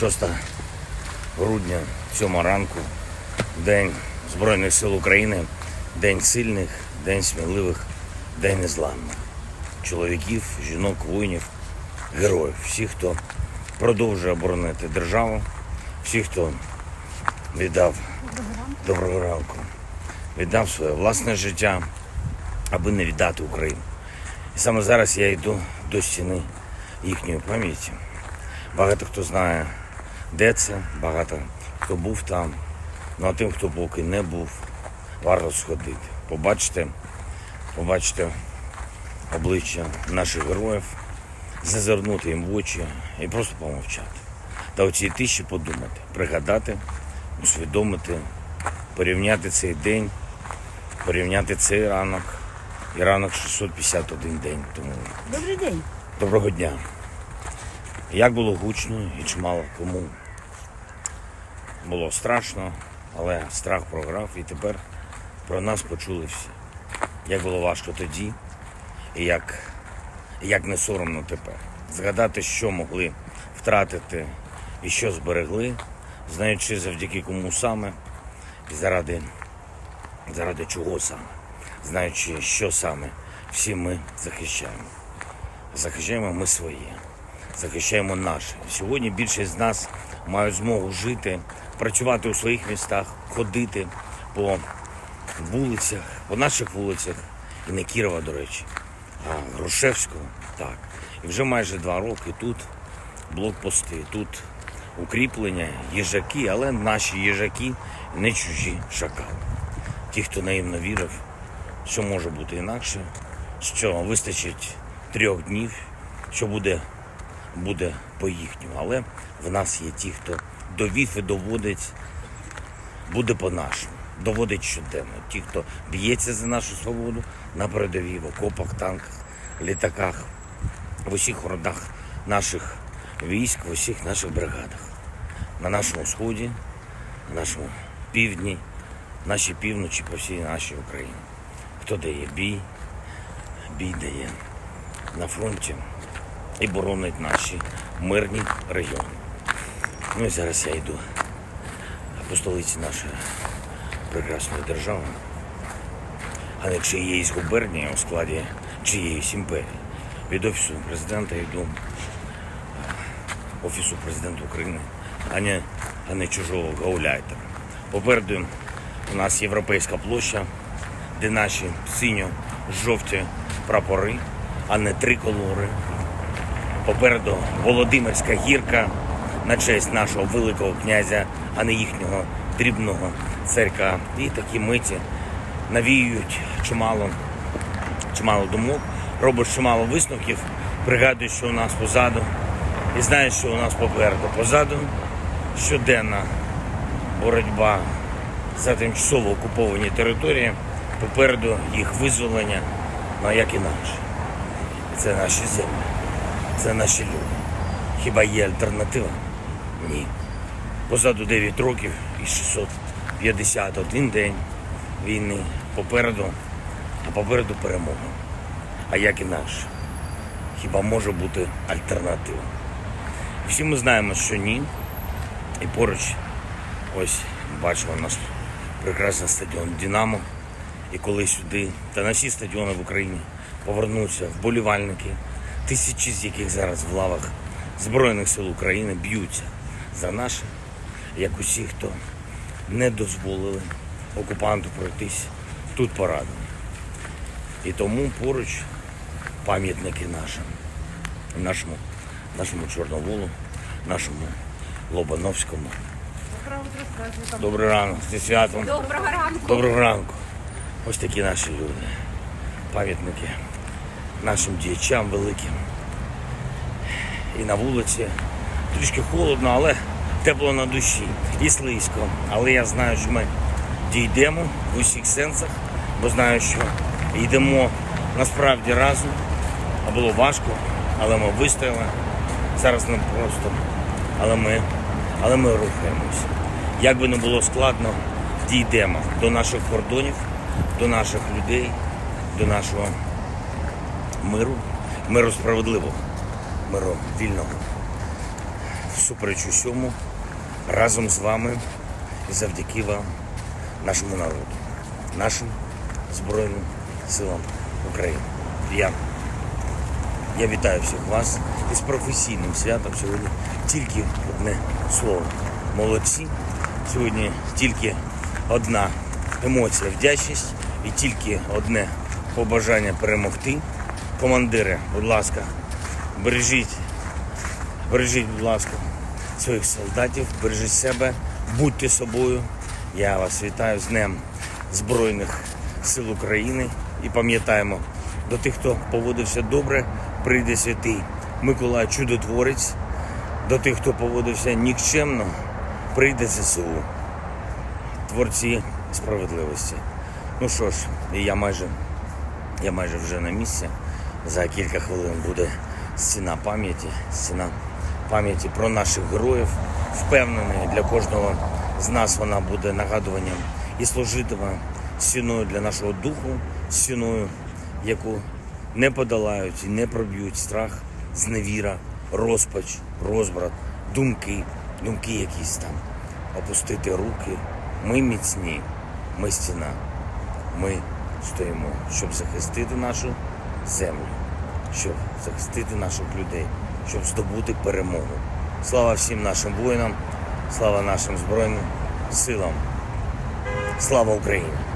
6 грудня, 7 ранку, День Збройних сил України, День сильних, День сміливих, День незламних. Чоловіків, жінок, воїнів, героїв, всіх, хто продовжує оборонити державу, всіх, хто віддав доброго ранку, віддав своє власне життя, аби не віддати Україну. І саме зараз я йду до стіни їхньої пам'яті. Багато хто знає, де це, багато хто був там. Ну а тим, хто поки не був, варто сходити. Побачите, побачите обличчя наших героїв, зазирнути їм в очі і просто помовчати. Та оці тиші подумати, пригадати, усвідомити, порівняти цей день, порівняти цей ранок і ранок 651 день тому. Добрий день. Доброго дня. Як було гучно і чимало кому було страшно, але страх програв і тепер про нас почули всі. Як було важко тоді, і як, як не соромно тепер. Згадати, що могли втратити і що зберегли, знаючи завдяки кому саме і заради, заради чого саме, знаючи, що саме всі ми захищаємо захищаємо ми своє, захищаємо наше. Сьогодні більшість з нас мають змогу жити, працювати у своїх містах, ходити по вулицях, по наших вулицях, і не Кірова, до речі, а Грушевського. Так. І вже майже два роки тут блокпости, тут укріплення, їжаки, але наші їжаки не чужі шакали. Ті, хто наївно вірив, що може бути інакше, що вистачить трьох днів, що буде, буде по їхньому. Але в нас є ті, хто довів і доводить, буде по-нашому, доводить щоденно. Ті, хто б'ється за нашу свободу на передовій, в окопах, танках, літаках, в усіх родах наших військ, в усіх наших бригадах. На нашому сході, на нашому півдні, нашій півночі, по всій нашій Україні. Хто дає бій, бій дає на фронті і боронить наші мирні райони. Ну і зараз я йду по столиці нашої прекрасної держави, але чиєїсь губернії у складі чиєїсь імперії. Від офісу президента йду е, офісу президента України, а не, а не чужого гауляйтера. Попереду у нас європейська площа, де наші синьо-жовті прапори, а не триколори. Попереду Володимирська гірка на честь нашого великого князя, а не їхнього дрібного царька. І такі миті навіюють чимало, чимало думок, робиш чимало висновків, пригадуєш, що у нас позаду, і знаєш, що у нас попереду. Позаду щоденна боротьба за тимчасово окуповані території, попереду їх визволення, ну а як інакше. Це наші землі, це наші люди. Хіба є альтернатива? Ні. Позаду 9 років і 651 день війни. Попереду, а попереду перемога. А як інакше? Хіба може бути альтернатива? Всі ми знаємо, що ні. І поруч, ось бачимо наш прекрасний стадіон Динамо. І коли сюди та на всі стадіони в Україні повернуться вболівальники, тисячі з яких зараз в лавах Збройних сил України б'ються за наше, як усі, хто не дозволили окупанту пройтись тут порадом. І тому поруч пам'ятники нашим, нашому, нашому Чорноволу, нашому Лобановському. Добрий ранок, зі святом. Доброго ранку. Доброго ранку. Ось такі наші люди. Пам'ятники нашим діячам великим. І на вулиці трішки холодно, але тепло на душі і слизько. Але я знаю, що ми дійдемо в усіх сенсах, бо знаю, що йдемо насправді разом. А було важко, але ми вистояли. Зараз не просто, але ми, але ми рухаємося. Як би не було складно, дійдемо до наших кордонів, до наших людей, до нашого миру, миру справедливого, миру вільного. Всупереч усьому, разом з вами і завдяки вам, нашому народу, нашим Збройним силам України. Я, я вітаю всіх вас із професійним святом. Сьогодні тільки одне слово. Молодці. Сьогодні тільки одна емоція вдячність і тільки одне побажання перемогти. Командири, будь ласка, бережіть Бережіть, будь ласка, своїх солдатів, бережіть себе, будьте собою. Я вас вітаю з Днем Збройних сил України і пам'ятаємо, до тих, хто поводився добре, прийде святий Миколай Чудотворець, до тих, хто поводився нікчемно, прийде ЗСУ, творці справедливості. Ну що ж, я майже я майже вже на місці. За кілька хвилин буде стіна пам'яті, стіна пам'яті про наших героїв. Впевнений, для кожного з нас вона буде нагадуванням і служитиме стіною для нашого духу, стіною, яку не подолають і не проб'ють страх, зневіра, розпач, розбрат, думки, думки якісь там. Опустити руки. Ми міцні, ми стіна. Ми стоїмо, щоб захистити нашу землю, щоб захистити наших людей, щоб здобути перемогу. Слава всім нашим воїнам, слава нашим Збройним силам. Слава Україні!